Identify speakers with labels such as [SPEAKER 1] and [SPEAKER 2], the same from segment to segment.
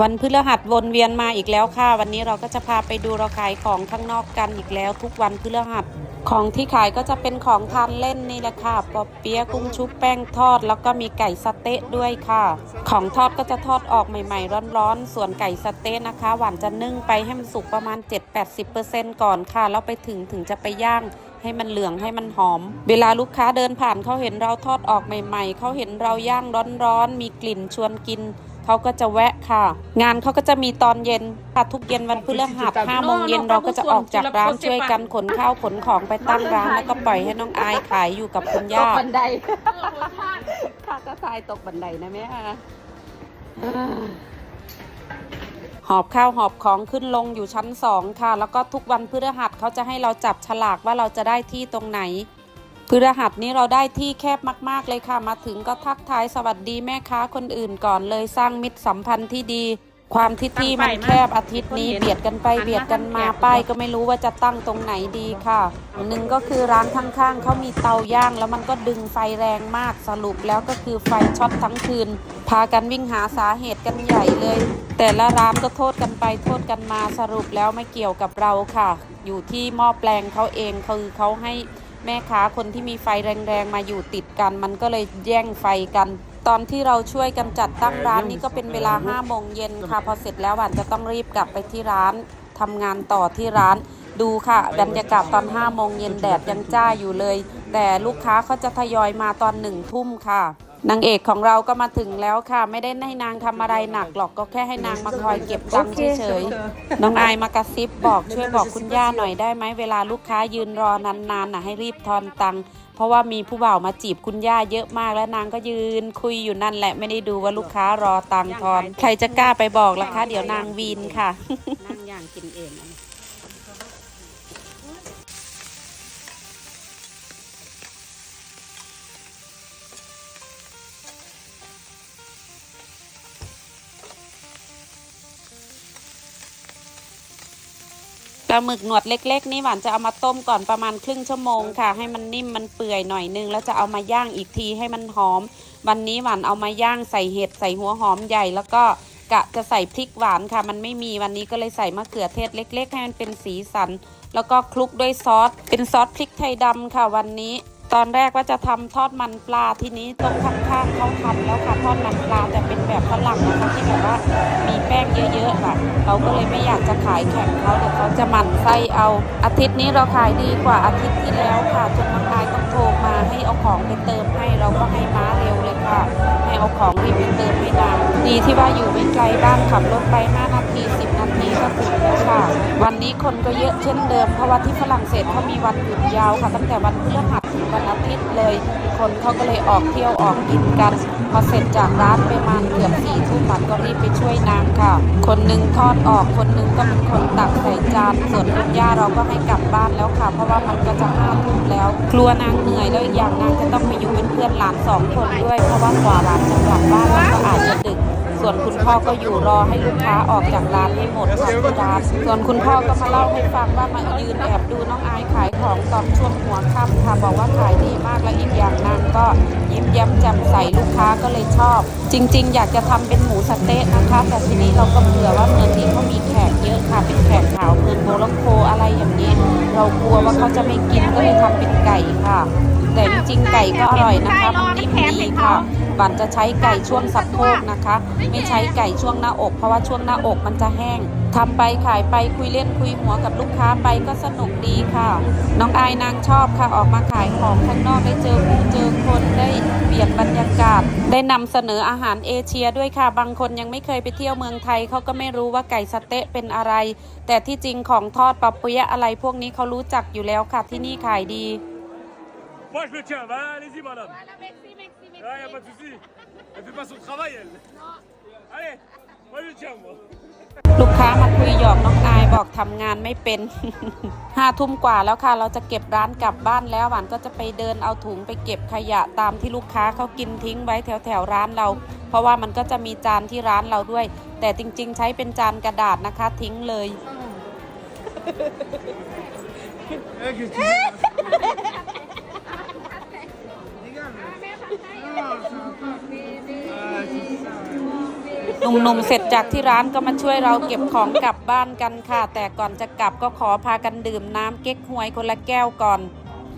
[SPEAKER 1] วันพฤหัสวนเวียนมาอีกแล้วค่ะ วันนี้เราก็จะพาไปดูเราขายของข้างนอกกันอีกแล้วทุกวันพฤหัสของที่ขายก็จะเป็นของทานเล่นนี่แหละค่ะปอเปี๊ยะกุ้งชุบแป้งทอด แล้วก็มีไก่สเต๊ะด้วยค่ะ ของทอดก็จะทอดออกใหม่ ๆ ร้อนๆ ส่วนไก่สเต๊ะนะคะ หวานจะนึ่งไปให้มันสุกประมาณ 7-80%ก่อนค่ะ แล้วไปถึงถึงจะไปย่างให้มันเหลืองให้มันหอม เวลาลูกค้าเดินผ่านเขาเห็นเราทอดออกใหม่ ๆเขาเห็นเราย่างร้อนๆมีกลิ่นชวนกิน เขาก็จะแวะค่ะ งานเขาก็จะมีตอนเย็นค่ะทุกเย็นวันพฤหัส5โมงเย็นเราก็จะออกจากร้านช่วยกันขนข้าวขนของไปตั้งร้านแล้วก็ปล่อยให้น้องอายขายอยู่กับคุณย่า
[SPEAKER 2] บันได
[SPEAKER 1] ค่ะก็ทายตกบันไดนะแม่ค่ะหอบข้าวหอบของขึ้นลงอยู่ชั้นสองค่ะ แล้วก็ทุกวันพฤหัสเขาจะให้เราจับฉลากว่าเราจะได้ที่ตรงไหน พฤหัสนี้เราได้ที่แคบมากๆเลยค่ะ มาถึงก็ทักทายสวัสดีแม่ค้าคนอื่นก่อนเลยสร้างมิตรสัมพันธ์ที่ดี ความที่ที่มันแคบอาทิตย์นี้เบียดกันไปเบียดกันมาป้ายก็ไม่รู้ว่าจะตั้งตรงไหนดีค่ะหนึ่งก็คือร้านข้างๆเขามีเตาย่าง แล้วมันก็ดึงไฟแรงมากสรุปแล้วก็คือไฟช็อตทั้งคืน พากันวิ่งหาสาเหตุกันใหญ่เลย แต่ละร้านก็โทษกันไปโทษกันมาสรุปแล้วไม่เกี่ยวกับเราค่ะ อยู่ที่หม้อแปลงเขาเองคือเขาให้ แม่ค้าคนที่มีไฟแรงๆมาอยู่ติดกัน มันก็เลยแย่งไฟกัน ตอนที่เราช่วยกันจัดตั้งร้านนี่ก็เป็นเวลา5โมงเย็นค่ะ พอเสร็จแล้วหวานจะต้องรีบกลับไปที่ร้านทำงานต่อที่ร้าน ดูค่ะบรรยากาศตอน5โมงเย็นแดดยังจ้าอยู่เลย แต่ลูกค้าเขาจะทยอยมาตอนหนึ่งทุ่มค่ะ นางเอกของเราก็มาถึงแล้วค่ะ ไม่ได้ให้นางทำอะไรหนักหรอกก็แค่ให้นางมาคอยเก็บตังค์เฉยๆน้องอายมากระซิบบอกช่วยบอกคุณย่าหน่อยได้ไหมเวลาลูกค้ายืนรอนานๆน่ะให้รีบทอนตังค์เพราะว่ามีผู้บ่าวมาจีบคุณย่าเยอะมากแล้วนางก็ยืนคุยอยู่นั่นแหละไม่ได้ดูว่าลูกค้ารอตังค์ทอน ใครจะกล้าไปบอกล่ะคะ เดี๋ยวนางวีนค่ะนั่งย่างกินเอง ปลาหมึกหนวดเล็ก ๆ นี่หวานจะเอามาต้มก่อนประมาณครึ่งชั่วโมงค่ะ ให้มันนิ่มมันเปื่อยหน่อยนึงแล้วจะเอามาย่างอีกทีให้มันหอม วันนี้หวานเอามาย่างใส่เห็ดใส่หัวหอมใหญ่แล้วก็กะจะใส่พริกหวานค่ะ มันไม่มีวันนี้ก็เลยใส่มะเขือเทศเล็ก ๆ ให้มันเป็นสีสัน แล้วก็คลุกด้วยซอสเป็นซอสพริกไทยดำค่ะวันนี้ ตอนแรกว่าจะทำทอดมันปลาทีนี้ตรงข้างๆเขาทำแล้วค่ะทอดมันปลาแต่เป็นแบบฝรั่งนะคะที่แบบว่ามีแป้งเยอะๆค่ะเราก็เลยไม่อยากจะขายแข่งเขาเดี๋ยวเขาจะหมั่นไส้เอาอาทิตย์นี้เราขายดีกว่าอาทิตย์ที่แล้วค่ะจนบางรายต้องโทรมาให้เอาของไปเติมให้เราก็ให้ม้าเร็วเลยค่ะให้เอาของรีบไปเติมให้นาง ดีที่ว่าอยู่ไม่ไกลบ้านขับรถไป5นาที10 นาทีก็ถึงแล้วค่ะ วันนี้คนก็เยอะเช่นเดิม เพราะว่าที่ฝรั่งเศสเขามีวันหยุดยาวค่ะ ตั้งแต่วันพฤหัสถึงวันอาทิตย์เลย คนเขาก็เลยออกเที่ยวออกกินกัน พอเสร็จจากร้านไประมาณเกือบสี่ทุ่มมันก็รีบไปช่วยนางค่ะ คนหนึ่งทอดออกคนหนึ่งก็เป็นคนตักใส่จานส่วนคุณย่าเราก็ให้กลับบ้านแล้วค่ะ เพราะว่ามันก็จะห้าทุ่มแล้ว กลัวนางเหนื่อยแล้วอีกอย่างนางจะต้องไปอยู่เป็นเพื่อนหลานสองคนด้วย เพราะว่ากว่าหลานจะกลับบ้านแล้วก็อาจจะดึ ส่วนคุณพ่อก็อยู่รอให้ลูกค้าออกจากร้านให้หมดค่ะที่ร้านส่วนคุณพ่อก็มาเล่าให้ฟังว่ามายืนแอบดูน้องอายขายของตอนช่วงหัวค่ำค่ะบอกว่าขายดีมากและอีกอย่างนางก็ยิ้มแย้มแจ่มใสลูกค้าก็เลยชอบ จริง ๆ อยากจะทำเป็นหมูสเต๊ะนะคะ แต่ทีนี้เราก็เผื่อว่าเมืองนี้เขามีแขกเยอะค่ะเป็นแขกขาวเมืองโมร็อกโกอะไรอย่างนี้ เรากลัวว่าเขาจะไม่กินก็เลยทำเป็นไก่ค่ะ แต่จริงๆไก่ก็อร่อยนะคะมันนิ่มดีค่ะ บันจะใช้ไก่ช่วงสะโพกนะคะ ไม่ใช้ไก่ช่วงหน้าอก เพราะว่าช่วงหน้าอกมันจะแห้งทำไปขายไปคุยเล่นคุยหัวกับลูกค้าไปก็สนุกดีค่ะ น้องอายนางชอบค่ะออกมาขายของข้างนอกได้เจอผู้เจอคนได้เปลี่ยนบรรยากาศ ได้นำเสนออาหารเอเชียด้วยค่ะ บางคนยังไม่เคยไปเที่ยวเมืองไทยเขาก็ไม่รู้ว่าไก่สเต๊ะเป็นอะไร แต่ที่จริงของทอดปะเปี๊ยะอะไรพวกนี้เขารู้จักอยู่แล้วค่ะที่นี่ขายดี
[SPEAKER 3] Moi je le tiens, bah, allez-y madame.
[SPEAKER 4] Voilà, merci, merci, merci.
[SPEAKER 3] Ouais, y a pas de souci. Elle fait pas son travail elle. Allez, moi je le tiens moi.
[SPEAKER 1] ลูกค้ามาคุยหยอกน้องอายบอกทำงานไม่เป็น ห้าทุ่มกว่าแล้วค่ะ เราจะเก็บร้านกลับบ้านแล้วหวานก็จะไปเดินเอาถุงไปเก็บขยะตามที่ลูกค้าเขากินทิ้งไว้แถวแถวๆร้านเรา เพราะว่ามันก็จะมีจานที่ร้านเราด้วย แต่จริง ๆ ใช้เป็นจานกระดาษนะคะทิ้งเลยหนู หนุ่มๆ เสร็จจากที่ร้านก็มาช่วยเราเก็บของกลับบ้านกันค่ะ แต่ก่อนจะกลับก็ขอพากันดื่มน้ำเก๊กฮวยคนละแก้วก่อน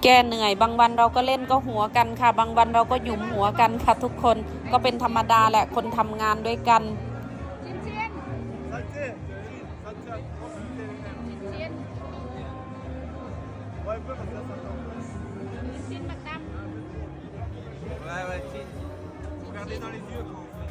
[SPEAKER 1] แก้เหนื่อย บางวันเราก็เล่นก็หัวกันค่ะ บางวันเราก็หยุมหัวกันค่ะทุกคนก็เป็นธรรมดาแหละคนทำงานด้วยกัน
[SPEAKER 3] Ouais, ouais, si. Regardez dans les yeux quand on fait.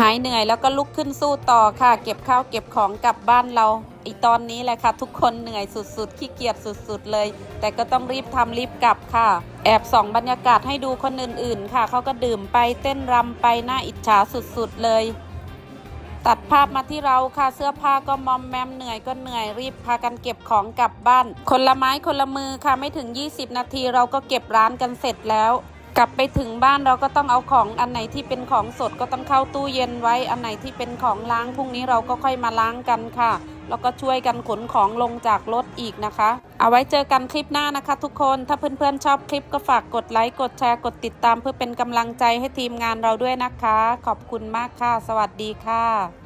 [SPEAKER 1] หายเหนื่อยแล้วก็ลุกขึ้นสู้ต่อค่ะ เก็บข้าวเก็บของกลับบ้านเราอีตอนนี้แหละค่ะ ทุกคนเหนื่อยสุดๆขี้เกียจสุดๆเลย แต่ก็ต้องรีบทำรีบกลับค่ะ แอบส่องบรรยากาศให้ดูคนอื่นๆ ค่ะเขาก็ดื่มไปเต้นรำไปน่าอิจฉาสุดๆเลย ตัดภาพมาที่เราค่ะเสื้อผ้าก็มอมแมมเหนื่อยก็เหนื่อยรีบพากันเก็บของกลับบ้าน คนละไม้คนละมือค่ะไม่ถึง 20 นาทีเราก็เก็บร้านกันเสร็จแล้ว กลับไปถึงบ้านเราก็ต้องเอาของอันไหนที่เป็นของสดก็ต้องเข้าตู้เย็นไว้อันไหนที่เป็นของล้างพรุ่งนี้เราก็ค่อยมาล้างกันค่ะ แล้วก็ช่วยกันขนของลงจากรถอีกนะคะ เอาไว้เจอกันคลิปหน้านะคะ ทุกคนถ้าเพื่อนๆชอบคลิปก็ฝากกดไลค์กดแชร์กดติดตาม เพื่อเป็นกำลังใจให้ทีมงานเราด้วยนะคะ ขอบคุณมากค่ะ สวัสดีค่ะ